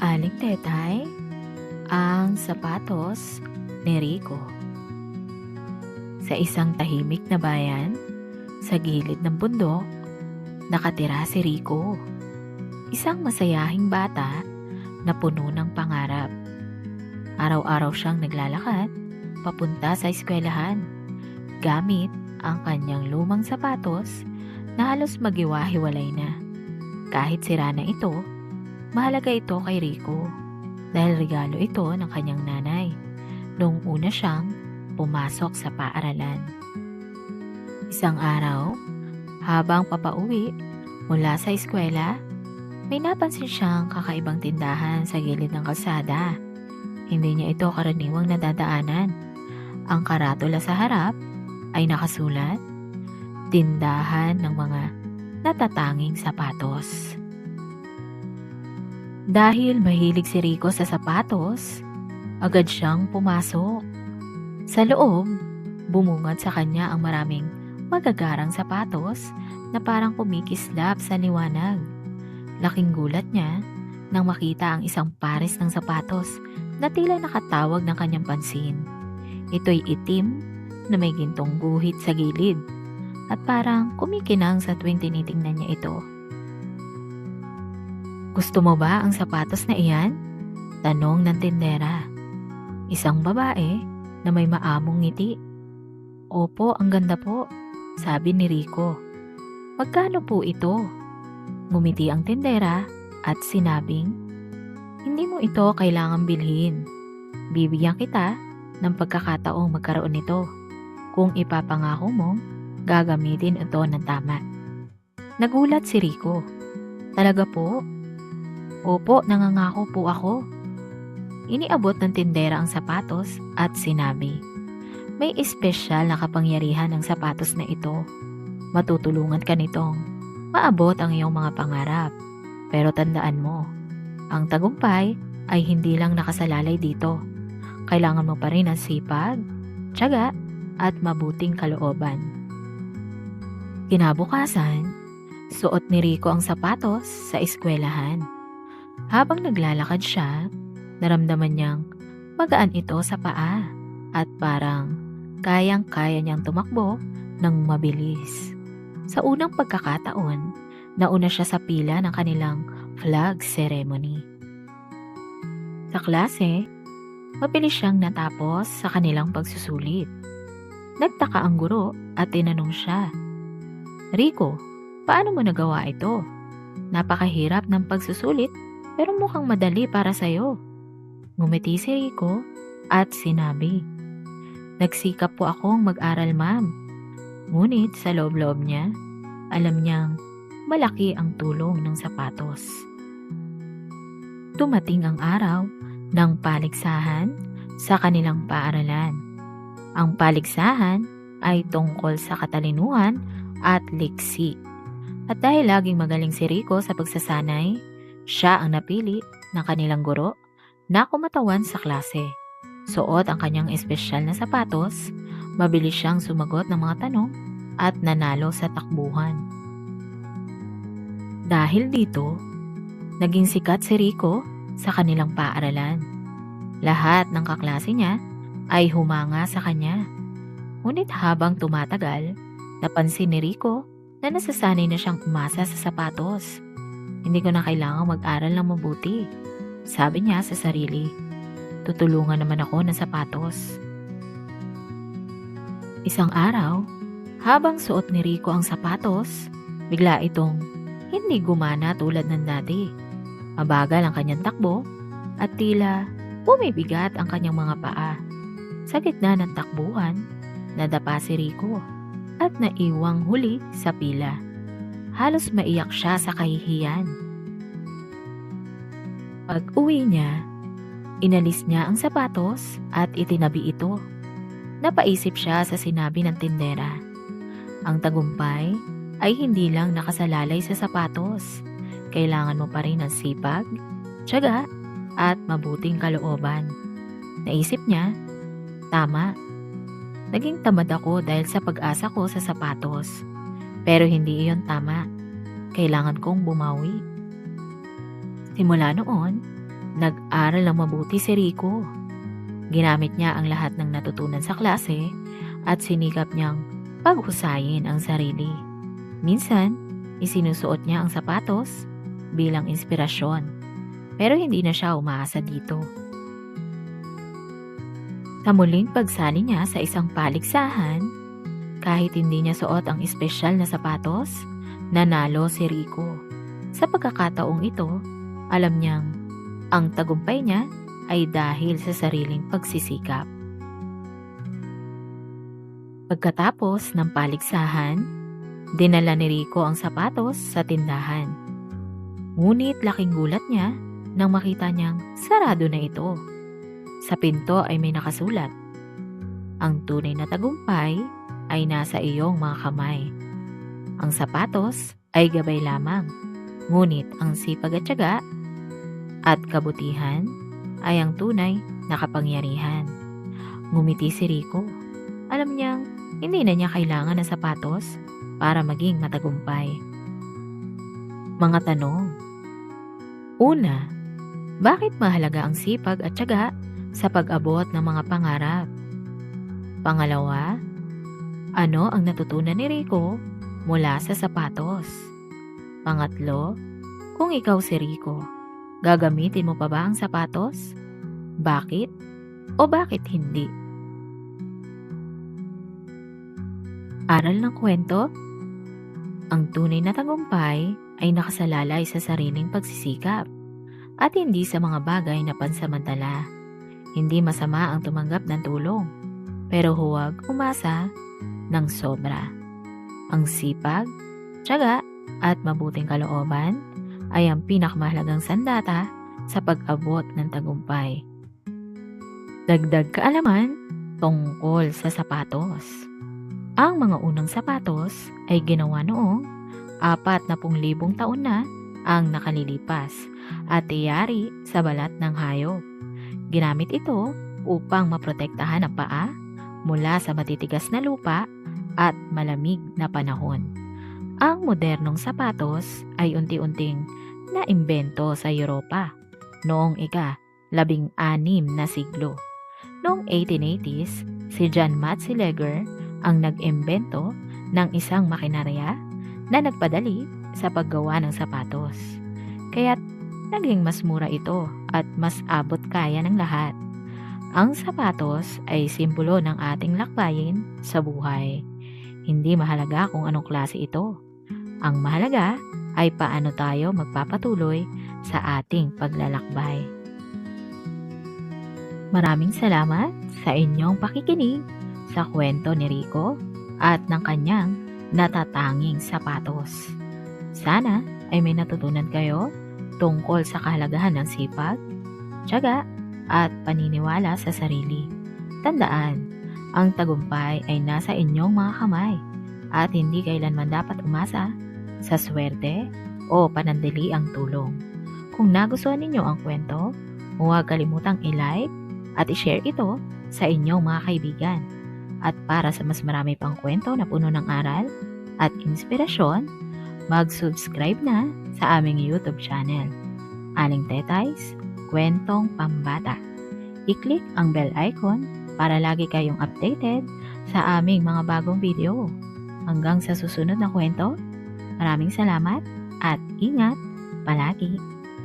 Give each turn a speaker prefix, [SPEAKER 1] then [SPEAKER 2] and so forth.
[SPEAKER 1] Aling Tetay, ang sapatos ni Rico. Sa isang tahimik na bayan, sa gilid ng bundok, nakatira si Rico. Isang masayahing bata na puno ng pangarap. Araw-araw siyang naglalakad papunta sa eskwelahan gamit ang kanyang lumang sapatos na halos magiwa-hiwalay na. Kahit sira na ito, mahalaga ito kay Rico dahil regalo ito ng kanyang nanay noong una siyang pumasok sa paaralan. Isang araw, habang papauwi mula sa eskwela, may napansin siyang kakaibang tindahan sa gilid ng kalsada. Hindi niya ito karaniwang nadadaanan. Ang karatula sa harap ay nakasulat, Tindahan ng mga natatanging sapatos. Dahil mahilig si Rico sa sapatos, agad siyang pumasok. Sa loob, bumungad sa kanya ang maraming magagarang sapatos na parang kumikislap sa liwanag. Laking gulat niya nang makita ang isang pares ng sapatos na tila nakatawag ng kanyang pansin. Ito'y itim na may gintong guhit sa gilid at parang kumikinang sa tuwing tinitingnan niya ito. Gusto mo ba ang sapatos na iyan? Tanong ng tindera. Isang babae na may maamong ngiti. Opo, ang ganda po, sabi ni Rico. Magkano po ito? Ngumiti ang tindera at sinabing, Hindi mo ito kailangang bilhin. Bibigyan kita ng pagkakataong magkaroon nito. Kung ipapangako mo, gagamitin ito ng tama. Nagulat si Rico. Talaga po? Opo, nangangako po ako. Iniabot ng tindera ang sapatos at sinabi, May espesyal na kapangyarihan ang sapatos na ito. Matutulungan ka nitong maabot ang iyong mga pangarap. Pero tandaan mo, ang tagumpay ay hindi lang nakasalalay dito. Kailangan mo pa rin ang sipag, tiyaga, at mabuting kalooban. Kinabukasan, suot ni Rico ang sapatos sa eskwelahan. Habang naglalakad siya, naramdaman niyang magaan ito sa paa at parang kayang-kaya niyang tumakbo ng mabilis. Sa unang pagkakataon, nauna siya sa pila ng kanilang flag ceremony. Sa klase, mabilis siyang natapos sa kanilang pagsusulit. Nagtaka ang guro at tinanong siya, Rico, paano mo nagawa ito? Napakahirap ng pagsusulit pero mukhang madali para sa'yo. Ngumiti si Rico at sinabi, Nagsikap po akong mag-aral ma'am. Ngunit sa loob-loob niya, alam niyang malaki ang tulong ng sapatos. Tumating ang araw ng paligsahan sa kanilang paaralan. Ang paligsahan ay tungkol sa katalinuhan at liksi. At dahil laging magaling si Rico sa pagsasanay, siya ang napili ng kanilang guro na kumatawan sa klase. Suot ang kanyang espesyal na sapatos, mabilis siyang sumagot ng mga tanong at nanalo sa takbuhan. Dahil dito, naging sikat si Rico sa kanilang paaralan. Lahat ng kaklase niya ay humanga sa kanya. Ngunit habang tumatagal, napansin ni Rico na nasasanay na siyang umasa sa sapatos. Hindi ko na kailangang mag-aral ng mabuti. Sabi niya sa sarili, tutulungan naman ako ng sapatos. Isang araw, habang suot ni Rico ang sapatos, bigla itong hindi gumana tulad ng dati. Mabagal ang kanyang takbo at tila bumibigat ang kanyang mga paa. Sa gitna ng takbuhan, nadapa si Rico at naiwang huli sa pila. Halos maiyak siya sa kahihiyan. Pag uwi niya, inalis niya ang sapatos at itinabi ito. Napaisip siya sa sinabi ng tindera. Ang tagumpay ay hindi lang nakasalalay sa sapatos. Kailangan mo pa rin ng sipag, tiyaga, at mabuting kalooban. Naisip niya, tama. Naging tamad ako dahil sa pag-asa ko sa sapatos. Pero hindi iyon tama. Kailangan kong bumawi. Simula noon, Nag-aral ng mabuti si Rico. Ginamit niya ang lahat ng natutunan sa klase at sinikap niyang paghusayin ang sarili. Minsan, isinusuot niya ang sapatos bilang inspirasyon. Pero hindi na siya umaasa dito. Sa muling pagsali niya sa isang paligsahan, kahit hindi niya suot ang espesyal na sapatos, nanalo si Rico. Sa pagkakataong ito, alam niyang ang tagumpay niya ay dahil sa sariling pagsisikap. Pagkatapos ng paligsahan, dinala ni Rico ang sapatos sa tindahan. Ngunit laking gulat niya nang makita niyang sarado na ito. Sa pinto ay may nakasulat. Ang tunay na tagumpay ay nasa iyong mga kamay. Ang sapatos ay gabay lamang. Ngunit ang sipag at tiyaga at kabutihan ay ang tunay na kapangyarihan. Ngumiti si Rico. Alam niyang hindi na niya kailangan ng sapatos para maging matagumpay. Mga tanong. Una, bakit mahalaga ang sipag at tiyaga sa pag-abot ng mga pangarap? Pangalawa, ano ang natutunan ni Rico mula sa sapatos? Pangatlo, kung ikaw si Rico, gagamitin mo pa ba ang sapatos? Bakit? O bakit hindi? Aral ng kwento? Ang tunay na tagumpay ay nakasalalay sa sariling pagsisikap at hindi sa mga bagay na pansamantala. Hindi masama ang tumanggap ng tulong, pero huwag umasa ng sobra. Ang sipag, tiyaga at mabuting kalooban ay ang pinakamahalagang sandata sa pag-abot ng tagumpay. Dagdag kaalaman tungkol sa sapatos. Ang mga unang sapatos ay ginawa noong apat na pung libong taon na ang nakalilipas at tiyari sa balat ng hayop. Ginamit ito upang maprotektahan ang paa mula sa matitigas na lupa at malamig na panahon. Ang modernong sapatos ay unti-unting naimbento sa Europa noong ika labing anim na siglo. Noong 1880s, si John Matzeleger ang nag-imbento ng isang makinarya na nagpadali sa paggawa ng sapatos. Kaya't naging mas mura ito at mas abot kaya ng lahat. Ang sapatos ay simbolo ng ating lakbayin sa buhay. Hindi mahalaga kung anong klase ito. Ang mahalaga ay paano tayo magpapatuloy sa ating paglalakbay. Maraming salamat sa inyong pakikinig sa kwento ni Rico at ng kanyang natatanging sapatos. Sana ay may natutunan kayo tungkol sa kahalagahan ng sipag, tiyaga at paniniwala sa sarili. Tandaan, ang tagumpay ay nasa inyong mga kamay at hindi kailanman dapat umasa sa swerte o panandali ang tulong. Kung nagustuhan ninyo ang kwento, huwag kalimutang i-like at i-share ito sa inyong mga kaibigan. At para sa mas marami pang kwento na puno ng aral at inspirasyon, mag-subscribe na sa aming YouTube channel. Aling Tetays, Kwentong Pambata. I-click ang bell icon para lagi kayong updated sa aming mga bagong video. Hanggang sa susunod na kwento, maraming salamat at ingat palagi.